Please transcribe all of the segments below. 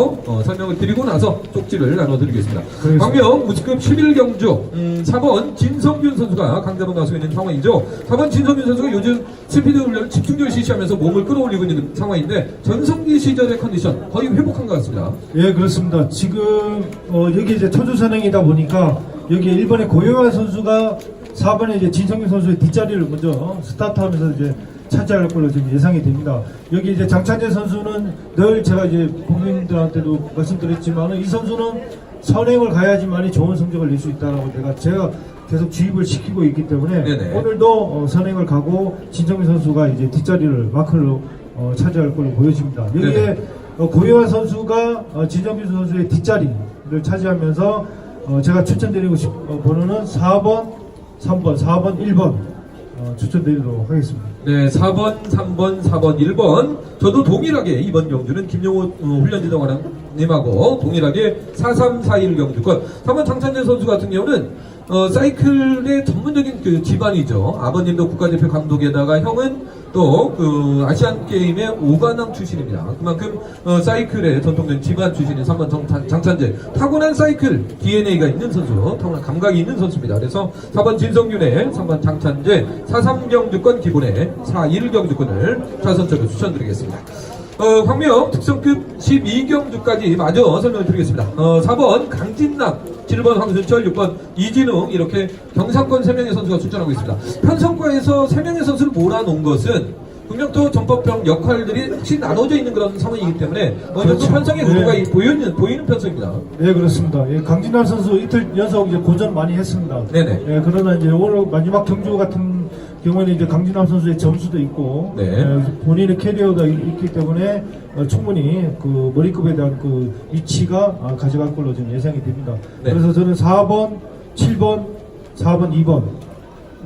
어, 설명을 드리고 나서 쪽지를 나눠드리겠습니다. 그렇습니다. 광명 무스급 11 경주 음, 4번 진성균 선수가 강자로 나서 있는 상황이죠. 4번 진성균 선수가 요즘 스피드 훈련을 집중적으로 실시하면서 몸을 끌어올리고 있는 상황인데 전성기 시절의 컨디션 거의 회복한 것 같습니다. 예, 그렇습니다. 지금 어, 여기 이제 초조 선행이다 보니까 여기 1번에 고요한 선수가 4번에 이제 진성민 선수의 뒷자리를 먼저 스타트하면서 이제 차지할 걸로 지금 예상이 됩니다. 여기 이제 장찬재 선수는 늘 제가 이제 국민들한테도 말씀드렸지만 이 선수는 선행을 가야지만이 좋은 성적을 낼 수 있다라고 내가 제가 계속 주입을 시키고 있기 때문에 네네. 오늘도 어, 선행을 가고 진성민 선수가 이제 뒷자리를 마크로 어, 차지할 걸로 보여집니다. 여기에. 어, 고요한 선수가 어, 진정규 선수의 뒷자리를 차지하면서 어, 제가 추천드리고 싶 어, 번호는 4번, 3번, 4번, 1번 어, 추천드리도록 하겠습니다. 네, 4번, 3번, 4번, 1번. 저도 동일하게 이번 경주는 김용호 어, 훈련지도관님하고 동일하게 4341 경주권. 3번 장찬재 선수 같은 경우는 어, 사이클의 전문적인 그 집안이죠. 아버님도 국가대표 감독에다가 형은 또 그 아시안 게임의 오관왕 출신입니다. 그만큼 어, 사이클의 전통적인 집안 출신인 3번 장, 장찬재 타고난 사이클 DNA가 있는 선수, 타고난 감각이 있는 선수입니다. 그래서 4번 진성균의 3번 장찬재 43경주권 기본에 41경주권을 좌선적으로 추천드리겠습니다. 어, 황명 특성급 12경주까지 마저 설명을 드리겠습니다. 어, 4번 강진남, 7번 황순철, 6번 이진웅 이렇게 경상권 3명의 선수가 출전하고 있습니다. 편성과에서 3명의 선수를 몰아놓은 것은 분명 또 전법병 역할들이 확실히 나눠져 있는 그런 상황이기 때문에 정도 그렇죠. 편성의 네. 의도가 보이는, 보이는 편성입니다. 네 그렇습니다. 예, 강진남 선수 이틀 연속 이제 고전 많이 했습니다. 네네. 예, 그러나 이제 오늘 마지막 경주 같은 경우에는 이제 강진남 선수의 점수도 있고 네. 예, 본인의 캐리어가 있- 있기 때문에 어, 충분히 그 머리급에 대한 그 위치가 아, 가져갈 걸로 지금 예상이 됩니다. 네. 그래서 저는 4번, 7번, 4번, 2번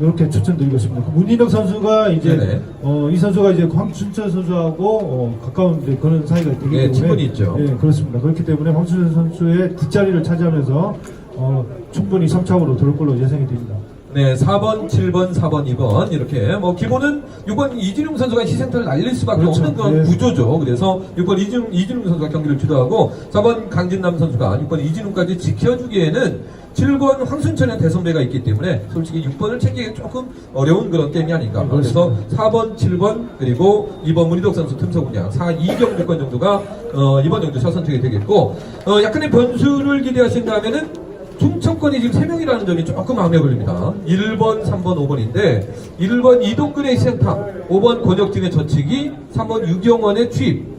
이렇게 추천드리고 싶습니다. 그 문인혁 선수가 이제 네네. 어, 이 선수가 이제 황춘철 선수하고 어, 가까운 이제 그런 사이가 되기 네, 때문에 친분이 있죠. 예, 그렇습니다. 그렇기 때문에 황춘철 선수의 뒷자리를 차지하면서 어, 충분히 3차으로 들어올 걸로 예상이 됩니다. 네, 4번, 7번, 4번, 2번 이렇게 뭐 기본은 6번 이진웅 선수가 희생타를 날릴 수밖에 그렇죠. 없는 그런 예. 구조죠. 그래서 6번 이진웅, 이진웅 선수가 경기를 주도하고 4번 강진남 선수가 6번 이진웅까지 지켜주기에는 7번 황순철의 대선배가 있기 때문에 솔직히 6번을 챙기기 조금 어려운 그런 게임이 아닌가. 그래서 4번, 7번 그리고 2번 문희덕 선수 그냥 4, 2경주권 정도가 어, 이번 경주 차선택이 되겠고 어, 약간의 변수를 기대하신다면은 중천권이 지금 3명이라는 점이 조금 마음에 걸립니다. 1번, 3번, 5번인데 1번 이동근의 희생타, 5번 권혁진의 저치기, 3번 유경원의 취입.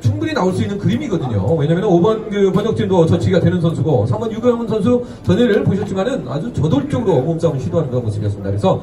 충분히 나올 수 있는 그림이거든요. 왜냐면 5번 그 권혁진도 저치기가 되는 선수고 3번 유경원 선수 전에를 보셨지만은 아주 저돌적으로 몸싸움 시도하는 모습이었습니다. 그래서